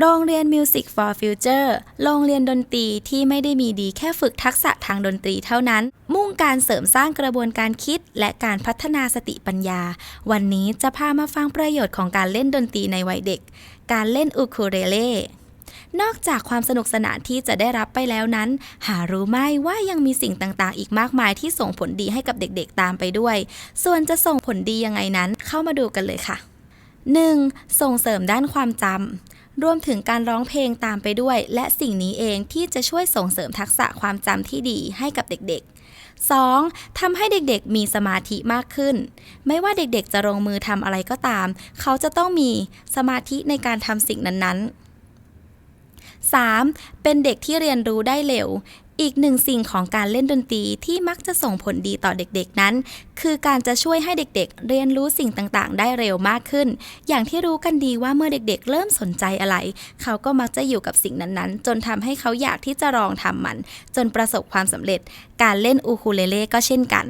โรงเรียน Music for Future โรงเรียนดนตรีที่ไม่ได้มีดีแค่ฝึกทักษะทางดนตรีเท่านั้น มุ่งการเสริมสร้างกระบวนการคิด และการพัฒนาสติปัญญา วันนี้จะพามาฟังประโยชน์ของการเล่นดนตรีในวัยเด็ก การเล่นอูคูเลเล่นอกจากความสนุกสนานที่จะได้รับไปแล้วนั้น หารู้ไหมว่ายังมีสิ่งต่างๆ อีกมากมายที่ส่งผลดีให้กับเด็กๆตามไปด้วย ส่วนจะส่งผลดียังไงนั้นเข้ามาดูกันเลยค่ะ 1. ส่งเสริมด้านความจำ รวมถึงการร้องเพลงตามไปด้วย และสิ่งนี้เองที่จะช่วยส่งเสริมทักษะความจำที่ดีให้กับเด็กๆ 2. ทำให้เด็กๆ มีสมาธิมากขึ้น ไม่ว่าเด็กๆ จะลงมือทำอะไรก็ตาม เขาจะต้องมีสมาธิในการทำสิ่งนั้นๆ 3. เป็นเด็กที่เรียนรู้ได้เร็ว อีกหนึ่งสิ่งของการเล่นดนตรีที่มักจะส่งผลดีต่อเด็กๆนั้น คือการจะช่วยให้เด็กๆ เรียนรู้สิ่งต่างๆ ได้เร็วมากขึ้น อย่างที่รู้กันดีว่าเมื่อเด็กๆ เริ่มสนใจอะไร เขาก็มักจะอยู่กับสิ่งนั้นๆ จนทำให้เขาอยากที่จะลองทำมัน จนประสบความสำเร็จ การเล่นอูคูเลเล่ก็เช่นกัน